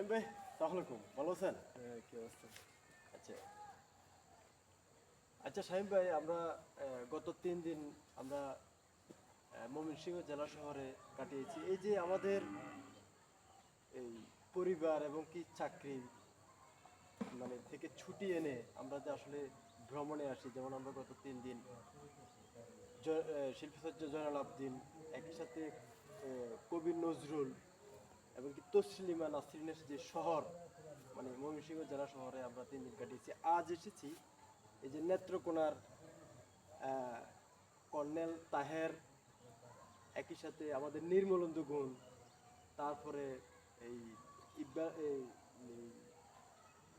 শাহিম ভাই সালামালাইকুম ভালো আছেন? হ্যাঁ কি অবস্থা? আচ্ছা। আচ্ছা শাহিম ভাই আমরা গত তিন দিন আমরা ময়মনসিংহ জেলা শহরে কাটিয়েছি। এই যে আমাদের এই পরিবার এবং কি চাকরি মানে থেকে ছুটি এনে আমরা যে আসলে ভ্রমণে আসি যেমন আমরা গত তিন দিন শিল্পীসজ্জ জয়নাল আবদিন একই সাথে কবি নজরুল এবং তসলিমা নাসরিনের যে শহর মানে ময়মনসিংহ জেলা শহরে আমরা তিন দিন কাটিয়েছি। আজ এসেছি এই যে নেত্রকোনার কর্নেল তাহের, একই সাথে আমাদের নির্মলন্দু গুণ, তারপরে এই ইব্বা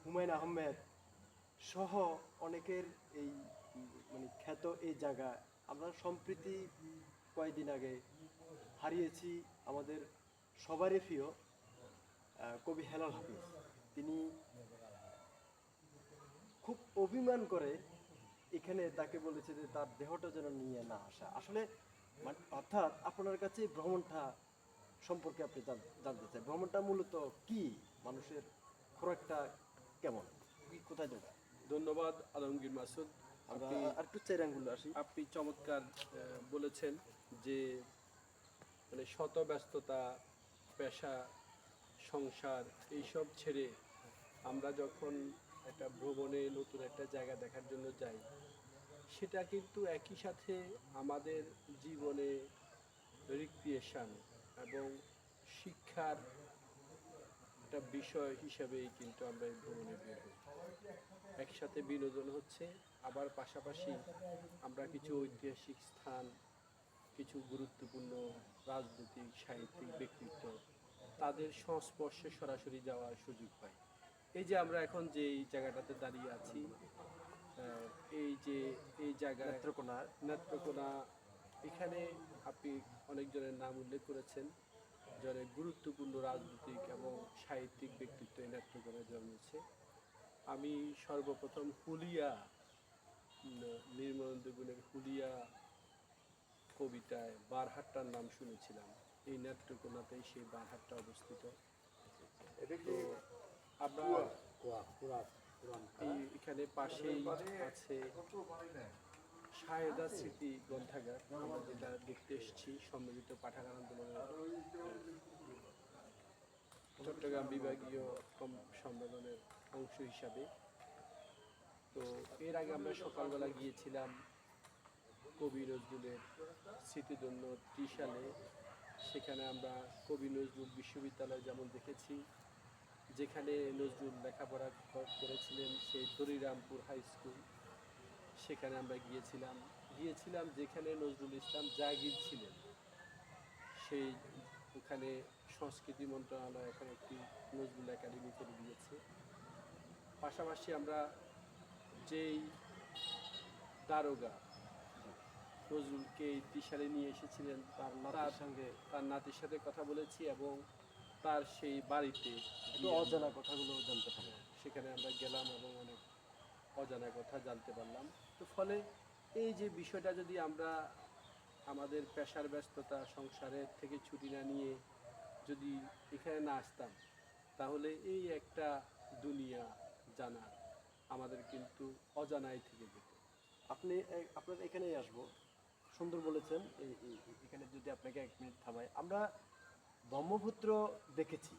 হুমায়ুন আহমেদ সহ অনেকের এই মানে খ্যাত এই জায়গা। আমরা সম্প্রীতি কয়েকদিন আগে হারিয়েছি আমাদের সবারই প্রিয় কবি হেলাল হাফিজ। তিনি খুব অভিমান করে এখানে তাকে বলেছে যে তার দেহটা যেন নিয়ে না আসা। আসলে মানে অর্থাৎ আপনার কাছে ভ্রমণটা সম্পর্কে আপনি জানতে চাই। ভ্রমণটা মূলত কি? মানুষের খোরাকটা কেমন? কোথায় যাবে ধন্যবাদ আলমগীর মাসুদ। আমরা আপনি আর একটু চেরাঙ্গুলো আসি। আপনি চমৎকার বলেছেন যে মানে শত ব্যস্ততা পেশা, সংসার, এইসব ছেড়ে আমরা যখন একটা ভ্রমণে নতুন একটা জায়গা দেখার জন্য যাই, সেটা কিন্তু একই সাথে আমাদের জীবনে রিক্রিয়েশন এবং শিক্ষার একটা বিষয় হিসাবেই কিন্তু আমরা এই ভ্রমণে বের হই। একসাথে বিনোদন হচ্ছে, আবার পাশাপাশি আমরা কিছু ঐতিহাসিক স্থান কিছু গুরুত্বপূর্ণ রাজনৈতিক সাহিত্যিক ব্যক্তিত্ব তাদের সংস্পর্শে সরাসরি যাওয়ার সুযোগ পাই এই যে আমরা এখন যে এই জায়গাটাতে দাঁড়িয়ে আছি এই যে এই জায়গা নেত্রকোনার নেত্রকোনা এখানে আপনি অনেকজনের নাম উল্লেখ করেছেন যারা গুরুত্বপূর্ণ রাজনৈতিক এবং সাহিত্যিক ব্যক্তিত্ব এই নেত্রকোনায় জন্মেছে। আমি সর্বপ্রথম হুলিয়া নির্মলেন্দু গুণের হুলিয়া কবিতায় বারহাট্টার নাম শুনেছিলাম। এই নেত্রকোনাতেই সেই বারহাট্টা অবস্থিত। এখানে পাশেই আছে সাহেদা স্মৃতি গ্রন্থাগার। আমরা যেটা দেখতে এসেছি সম্মিলিত পাঠাগার আন্দোলনের চট্টগ্রাম বিভাগীয় সম্মেলনের অংশ হিসাবে। তো এর আগে আমরা সকালবেলা গিয়েছিলাম কবি নজরুলের স্মৃতিজন্য ত্রিশালে, সেখানে আমরা কবি নজরুল বিশ্ববিদ্যালয় যেমন দেখেছি, যেখানে নজরুল লেখাপড়া করেছিলেন সেই দরিরামপুর হাই স্কুল সেখানে আমরা গিয়েছিলাম। গিয়েছিলাম যেখানে নজরুল ইসলাম জাগির ছিলেন। সেই ওখানে সংস্কৃতি মন্ত্রণালয় এখন একটি নজরুল একাডেমি করে দিয়েছে। পাশাপাশি আমরা যেই দারোগা নজরুলকে এই ত্রিশালে নিয়ে এসেছিলেন তার তার নাতির সঙ্গে। তার নাতির সাথে কথা বলেছি এবং তার সেই বাড়িতে অজানা কথাগুলো জানতে পারব সেখানে আমরা গেলাম এবং অনেক অজানা কথা জানতে পারলাম। তো ফলে এই যে বিষয়টা যদি আমরা আমাদের পেশার ব্যস্ততা সংসারের থেকে ছুটি না নিয়ে যদি এখানে না আসতাম তাহলে এই একটা দুনিয়া জানা আমাদের কিন্তু অজানায় থেকে যেত। আপনি আপনার এখানেই আসব। সুন্দর বলেছেন। এখানে যদি আপনাকে এক মিনিট থামাই, আমরা ব্রহ্মপুত্র দেখেছি।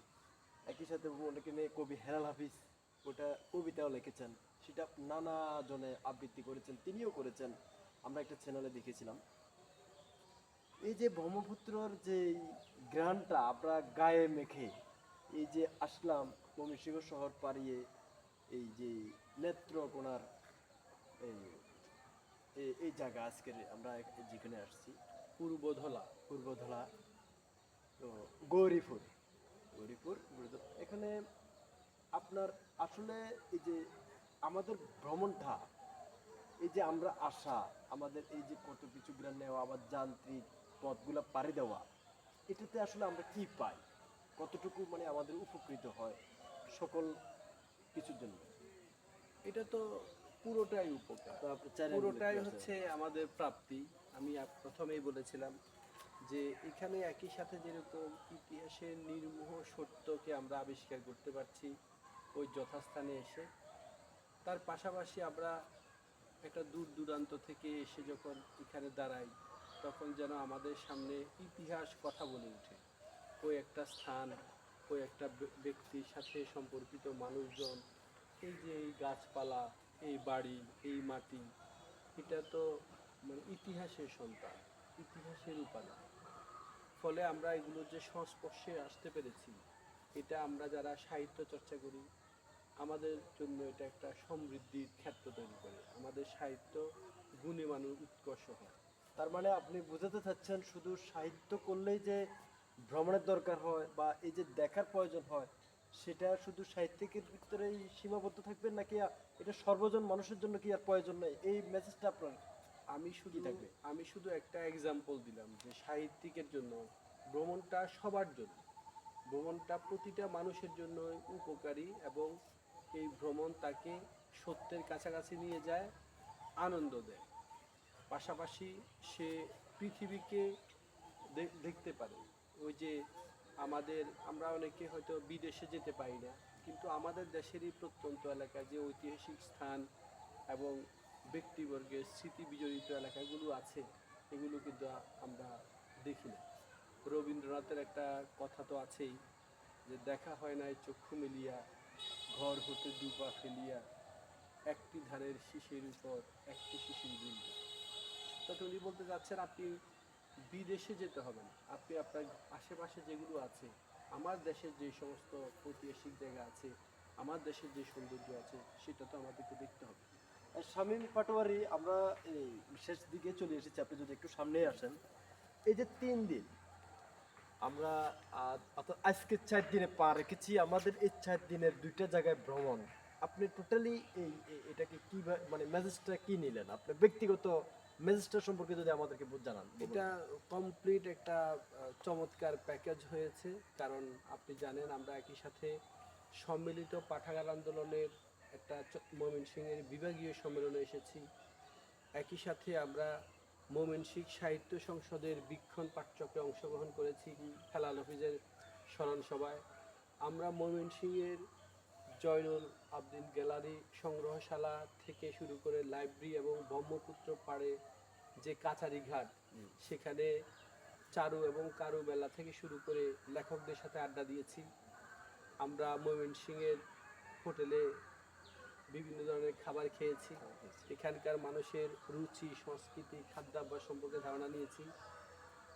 একই সাথে অনেকে কবি হেলাল হাফিজ ওটা কবিতাও লিখেছেন। সেটা নানা জনে আবৃত্তি করেছেন, তিনিও করেছেন। আমরা একটা চ্যানেলে দেখেছিলাম। এই যে ব্রহ্মপুত্রর যে গ্রানটা আমরা গায়ে মেখে, এই যে আসলাম ময়মনসিংহ শহর পাড়িয়ে এই যে নেত্রকোনার এই এই- জায়গা আজকের আমরা যেখানে আসছি, পূর্বধলা পূর্বধলা, তো গৌরীপুর। গৌরীপুর এখানে আপনার আসলে এই যে আমাদের ভ্রমণটা, এই যে আমরা আসা, আমাদের এই যে কত কিছু গ্রাম নেওয়া, আবার যান্ত্রিক পথগুলো পাড়ি দেওয়া, এটাতে আসলে আমরা কি পাই? কতটুকু মানে আমাদের উপকৃত হয় সকল কিছুর জন্য? এটা তো পুরোটাই উপকার। পুরোটাই হচ্ছে আমাদের প্রাপ্তি। আমি প্রথমেই বলেছিলাম যে এখানে একই সাথে যেরকম ইতিহাসের নির্মোহ সত্যকে আমরা আবিষ্কার করতে পারছি ওই যথাস্থানে এসে। তার পাশাপাশি আমরা একটা দূর দূরান্ত থেকে এসে যখন এখানে দাঁড়াই তখন যেন আমাদের সামনে ইতিহাস কথা বলে ওঠে ওই একটা স্থান ওই একটা ব্যক্তির সাথে সম্পর্কিত মানুষজন এই যে এই গাছপালা এই বাড়ি, এই মাটি, এটা তো মানে ইতিহাসের সন্তান, ইতিহাসের উপাদান। ফলে আমরা এগুলোর যে সংস্পর্শে আসতে পেরেছি, এটা আমরা যারা সাহিত্য চর্চা করি, আমাদের জন্য এটা একটা সমৃদ্ধির ক্ষেত্র তৈরি করে। আমাদের সাহিত্য গুণে মানুষ উৎকর্ষ হয়। তার মানে আপনি বোঝাতে চাচ্ছেন শুধু সাহিত্য করলেই যে ভ্রমণের দরকার হয় বা এই যে দেখার প্রয়োজন হয় সেটা শুধু সাহিত্যিকের ভিতরেই সীমাবদ্ধ থাকবে নাকি এটা সর্বজন মানুষের জন্য কি আর প্রয়োজন নেই? এই মেসেজটা আপনার। আমি শুধু থাকবে? আমি শুধু একটা এক্সাম্পল দিলাম যে সাহিত্যিকের জন্য ভ্রমণটা সবার জন্য। ভ্রমণটা প্রতিটা মানুষের জন্য উপকারী এবং এই ভ্রমণ তাকে সত্যের কাছাকাছি নিয়ে যায় আনন্দ দেয়। পাশাপাশি সে পৃথিবীকে দেখতে পারে। ওই যে আমাদের, আমরা অনেকে হয়তো বিদেশে যেতে পারি না, কিন্তু আমাদের দেশেরই প্রত্যন্ত এলাকায় যে ঐতিহাসিক স্থান এবং ব্যক্তিবর্গের স্মৃতি বিজড়িত এলাকাগুলো আছে, এগুলো কিন্তু আমরা দেখি না। রবীন্দ্রনাথের একটা কথা তো আছেই, যে দেখা হয় নাই চক্ষু মিলিয়া, ঘর হতে দুপা ফেলিয়া, একটি ধানের শিশির উপর একটি শিশির বিন্দু। তো উনি বলতে চাচ্ছেন আপনি বিদেশে যেতে হবে না। আপনি আপনার আশেপাশে যেগুলো আছে, আমার দেশের যে সমস্ত ঐতিহাসিক জায়গা আছে, আমার দেশের যে সৌন্দর্য আছে, সেটা তো আমাদেরকে দেখতে হবে। শামীম পাটোয়ারি, আমরা এই শেষ দিকে চলে এসেছি। আপনি যদি একটু সামনে আসেন, এই যে তিন দিন, আমরা আজকে চার দিনে পা রেখেছি। আমাদের এই চার দিনের দুইটা জায়গায় ভ্রমণ। আপনি টোটালি এই এটাকে কি মানে মেসেজটা কি নিলেন? আপনার ব্যক্তিগত মেসেজটা সম্পর্কে যদি আমাদেরকে জানান এটা কমপ্লিট একটা চমৎকার প্যাকেজ হয়েছে, কারণ আপনি জানেন আমরা একই সাথে সম্মিলিত পাঠাগার আন্দোলনের একটা ময়মনসিংহের বিভাগীয় সম্মেলনে এসেছি। একই সাথে আমরা ময়মনসিংহ সাহিত্য সংসদের বিক্ষণ পাঠচক্রে অংশগ্রহণ করেছি হেলাল হাফিজের স্মরণ সভায় আমরা ময়মনসিংহের জয়নুল আবদিন গ্যালারি সংগ্রহশালা থেকে শুরু করে লাইব্রেরি এবং ব্রহ্মপুত্র পাড়ে যে কাছারি ঘাট সেখানে চারু এবং কারু মেলা থেকে শুরু করে লেখকদের সাথে আড্ডা দিয়েছি। আমরা ময়মন ময়মনসিংহের হোটেলে বিভিন্ন ধরনের খাবার খেয়েছি। এখানকার মানুষের রুচি সংস্কৃতি খাদ্যাভ্যাস সম্পর্কে ধারণা নিয়েছি।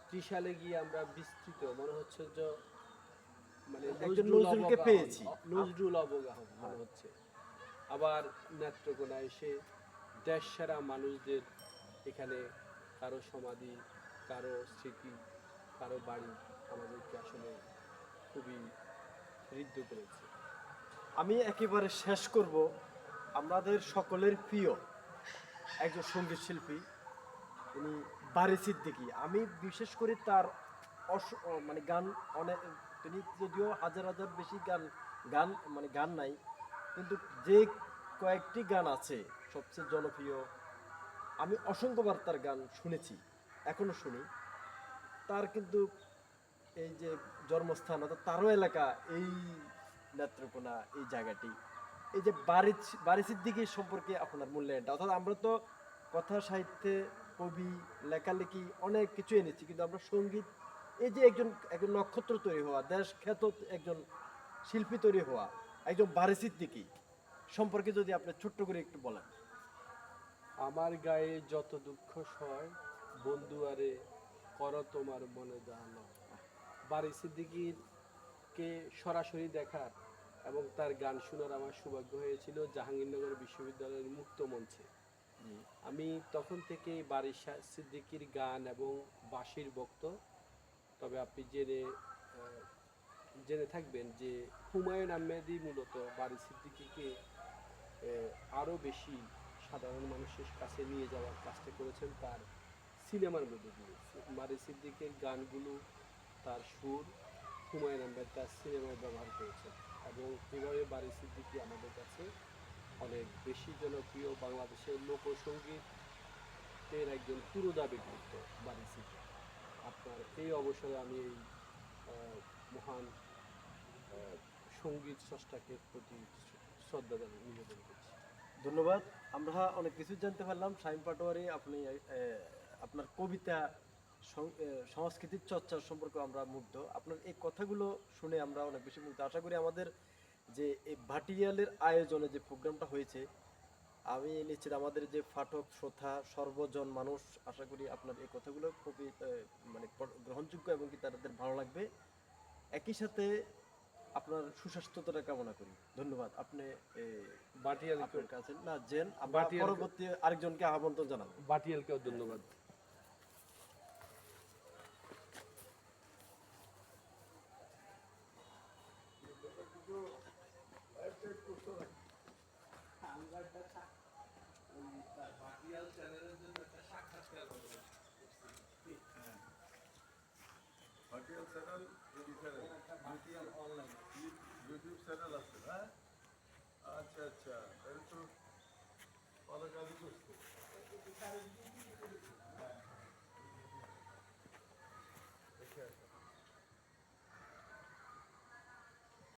ত্রিশালে গিয়ে আমরা বিস্তৃত মনে হচ্ছে যে মানে নজরুলকে পেয়েছি। নজরুল অবগাহন মনে হচ্ছে। আবার নেত্রকোনা এসে দেশ সেরা মানুষদের এখানে কারও সমাধি, কারও স্মৃতি, কারও বাড়ি আমাদেরকে আসলে খুবই ঋদ্ধ করেছে। আমি একেবারে শেষ করব আমাদের সকলের প্রিয় একজন সংগীত শিল্পী, উনি বারি সিদ্দিকি। আমি বিশেষ করে তার অস- মানে গান অনেক তিনি যদিও হাজার হাজার বেশি গান গান মানে গান নাই, কিন্তু যে কয়েকটি গান আছে সবচেয়ে জনপ্রিয় আমি অসংখ্যবার তার গান শুনেছি, এখনও শুনি। তার কিন্তু এই যে জন্মস্থান, অর্থাৎ তারও এলাকা, এই নেত্রকোনা, এই জায়গাটি। এই যে বাড়ি বাড়ি দিকে সম্পর্কে আপনার মূল্যায়নটা, অর্থাৎ আমরা তো কথা, সাহিত্যে, কবি, লেখালেখি অনেক কিছু এনেছি, কিন্তু আমরা সংগীত, এই যে একজন একজন নক্ষত্র তৈরি হওয়া, দেশ খ্যাত একজন শিল্পী তৈরি হওয়া, একজন বাড়ি দিকে সম্পর্কে যদি আপনি ছোট্ট করে একটু বলেন। আমার গায়ে যত দুঃখ সয়, বন্ধু আরে, কর তোমার মনে জানো বারি সিদ্দিকির কে সরাসরি দেখার এবং তার গান শোনার আমার সৌভাগ্য হয়েছিল জাহাঙ্গীরনগর বিশ্ববিদ্যালয়ের মুক্ত মঞ্চে। আমি তখন থেকেই বারি সা- সিদ্দিকির গান এবং বাঁশির ভক্ত। তবে আপনি জেনে জেনে থাকবেন যে হুমায়ুন আহমেদই মূলত বারি সিদ্দিকিকে আরও বেশি সাধারণ মানুষের কাছে নিয়ে যাওয়ার কাজটা করেছেন তার সিনেমার মধ্যে দিয়ে। মারি সিদ্দিকের গানগুলো, তার সুর, হুমায়ুন আহমেদ তার সিনেমায় ব্যবহার করেছেন এবং এভাবে বারি সিদ্দিকি আমাদের কাছে অনেক বেশি জনপ্রিয় বাংলাদেশের লোকসঙ্গীতের একজন পুরোদা ব্যক্তিত্ব বারি সিদ্দিকি। আপনার এই অবসরে আমি এই মহান সংগীত স্রষ্টাকে প্রতি শ্রদ্ধা নিবেদন করছি। ধন্যবাদ। আমরা অনেক কিছু জানতে পারলাম। শাহিন পাটোয়ারি, আপনি আপনার কবিতা সংস্কৃতির চর্চার সম্পর্কে আমরা মুগ্ধ। আপনার এই কথাগুলো শুনে আমরা অনেক বেশি মুগ্ধ। আশা করি আমাদের যে এই ভাটিয়ালের আয়োজনে যে প্রোগ্রামটা হয়েছে, আমি নিশ্চিত আমাদের যে ফাটক, শ্রোতা, সর্বজন মানুষ, আশা করি আপনার এই কথাগুলো খুবই মানে গ্রহণযোগ্য এবং কি তাদের ভালো লাগবে। একই সাথে আপনার সুস্বাস্থ্যতা কামনা করি। ধন্যবাদ। আপনি আপনার কাছে না জেন বাটিয়াল- পরবর্তী আরেকজনকে আমন্ত্রণ জানাব। বাটিয়ালকেও ধন্যবাদ। চ্যানেল অনলাইন ইউটিউব চ্যানেল আছে হ্যাঁ? আচ্ছা আচ্ছা তাহলে তো ভালো কাজই করছে।